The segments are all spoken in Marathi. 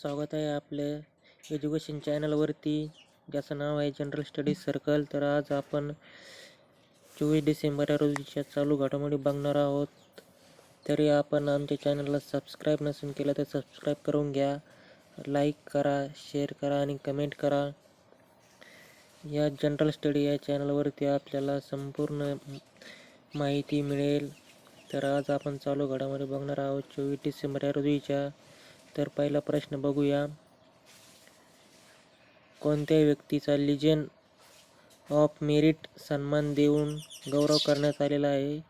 स्वागत आहे आपले एज्युकेशन चॅनलवरती ज्याचं नाव आहे जनरल स्टडीज सर्कल तर आज आपण चोवीस डिसेंबर या रोजीच्या चालू घडामोडी बघणार आहोत तरी आपण आमच्या चॅनलला सबस्क्राईब नसून केलं तर सबस्क्राईब करून घ्या. लाईक करा शेअर करा आणि कमेंट करा. या जनरल स्टडी या चॅनलवरती आपल्याला संपूर्ण माहिती मिळेल. तर आज आपण चालू घडामोडी बघणार आहोत चोवीस डिसेंबर या रोजीच्या. तर पहिला प्रश्न बघूया. कोणत्या व्यक्तीचा लिजन ऑफ मेरिट सन्मान देऊन गौरव करण्यात आलेला आहे.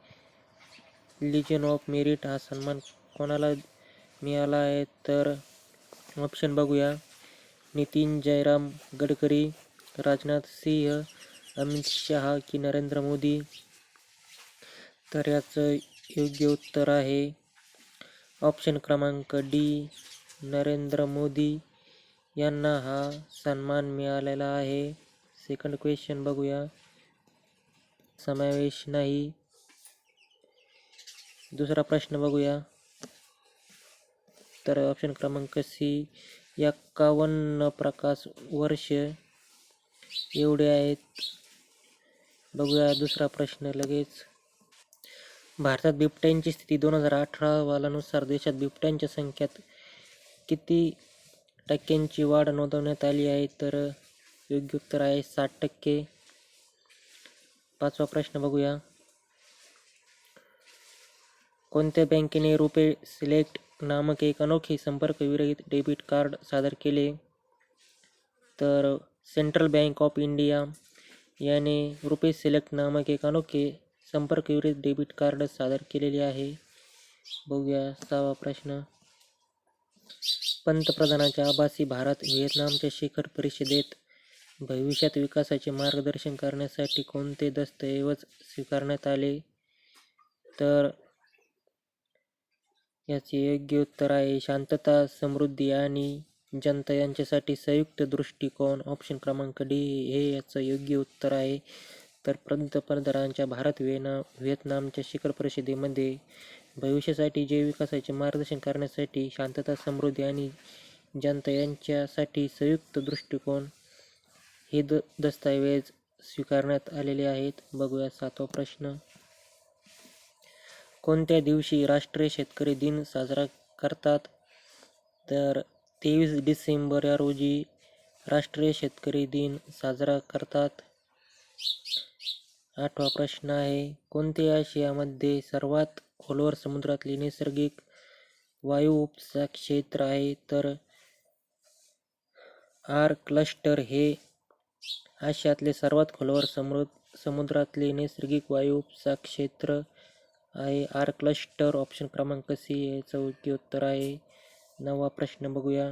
लिजन ऑफ मेरिट हा सन्मान कोणाला मिळाला आहे? तर ऑप्शन बघूया. नितीन जयराम गडकरी राजनाथ सिंह अमित शहा की नरेंद्र मोदी? तर याचं योग्य उत्तर आहे. ऑप्शन क्रमांक डी नरेंद्र मोदी यांना हा सन्मान मिळालेला आहे. सेकंड क्वेश्चन बघूया. समावेश नाही. दुसरा प्रश्न बघूया. तर ऑप्शन क्रमांक सी एक्कावन्न प्रकाश वर्ष एवढे आहेत. बघूया दुसरा प्रश्न लगेच. भारतात बिबट्यांची स्थिती दोन हजार अठरा वालानुसार देशात बिबट्यांच्या संख्येत किती टक्क्यांची वाढ नोंदवण्यात आली आहे तर योग्य उत्तर आहे साठ टक्के. पाचवा प्रश्न बघूया. कोणत्या बँकेने रुपे सिलेक्ट नामक एक अनोखे संपर्क विरहित डेबिट कार्ड सादर केले? तर सेंट्रल बँक ऑफ इंडिया याने रुपे सिलेक्ट नामक एक अनोखे संपर्क विरहित डेबिट कार्ड सादर केलेले आहे. बघूया सहावा प्रश्न. पंतप्रधानांच्या आभासी भारत व्हिएतनामच्या शिखर परिषदेत भविष्यात विकासाचे मार्गदर्शन करण्यासाठी कोणते दस्तऐवज स्वीकारण्यात आले? तर याचे योग्य उत्तर आहे शांतता समृद्धी आणि जनता यांच्यासाठी संयुक्त दृष्टिकोन ऑप्शन क्रमांक डी हे याचं योग्य उत्तर आहे. तर पंतप्रधानांच्या भारत व्हिएना व्हिएतनामच्या शिखर परिषदेमध्ये भविष्यासाठी जे विकासाचे मार्गदर्शन करण्यासाठी शांतता समृद्धी आणि जनता यांच्यासाठी संयुक्त दृष्टिकोन हे द दस्तऐवज स्वीकारण्यात आलेले आहेत. बघूया सातवा प्रश्न. कोणत्या दिवशी राष्ट्रीय शेतकरी दिन साजरा करतात? तर तेवीस डिसेंबर या रोजी राष्ट्रीय शेतकरी दिन साजरा करतात. आठवा प्रश्न आहे कोणत्या आशियामध्ये सर्वात खोलवर समुद्रातले नैसर्गिक वायू उपसा क्षेत्र आहे? तर आर क्लस्टर हे आशियातले सर्वात खोलवर समृ समुद्रातले नैसर्गिक वायू उपसा क्षेत्र आहे. आर क्लस्टर ऑप्शन क्रमांक सी याचं योग्य उत्तर आहे. नवा प्रश्न बघूया.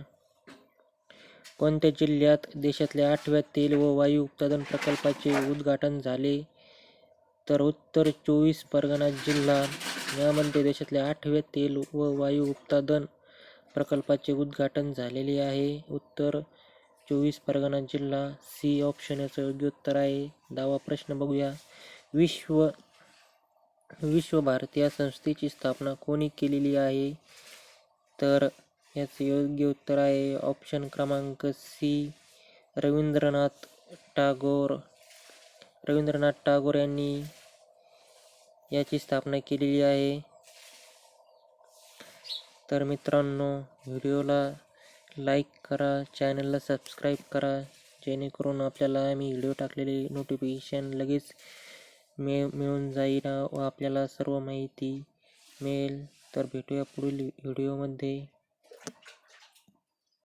कोणत्या जिल्ह्यात देशातल्या आठव्या तेल व वायू उत्पादन प्रकल्पाचे उद्घाटन झाले? तर उत्तर चोवीस परगणा जिल्हा यामध्ये देशातल्या आठव्या तेल व वायू उत्पादन प्रकल्पाचे उद्घाटन झालेले आहे. उत्तर चोवीस परगणा जिल्हा सी ऑप्शन याचं योग्य उत्तर आहे. दावा प्रश्न बघूया. विश्व विश्व भारतीय या संस्थेची स्थापना कोणी केलेली आहे? तर याचं योग्य उत्तर आहे. ऑप्शन क्रमांक सी रवींद्रनाथ टागोर. रवींद्रनाथ टागोर यांनी याची स्थापना केलेली आहे. तर मित्रांनो व्हिडिओला लाईक करा चॅनलला सबस्क्राईब करा जेणेकरून आपल्याला आम्ही व्हिडिओ टाकलेले नोटिफिकेशन लगेच मिळ मिळून जाईल व आपल्याला सर्व माहिती मिळेल. तर भेटूया पुढील व्हिडिओमध्ये.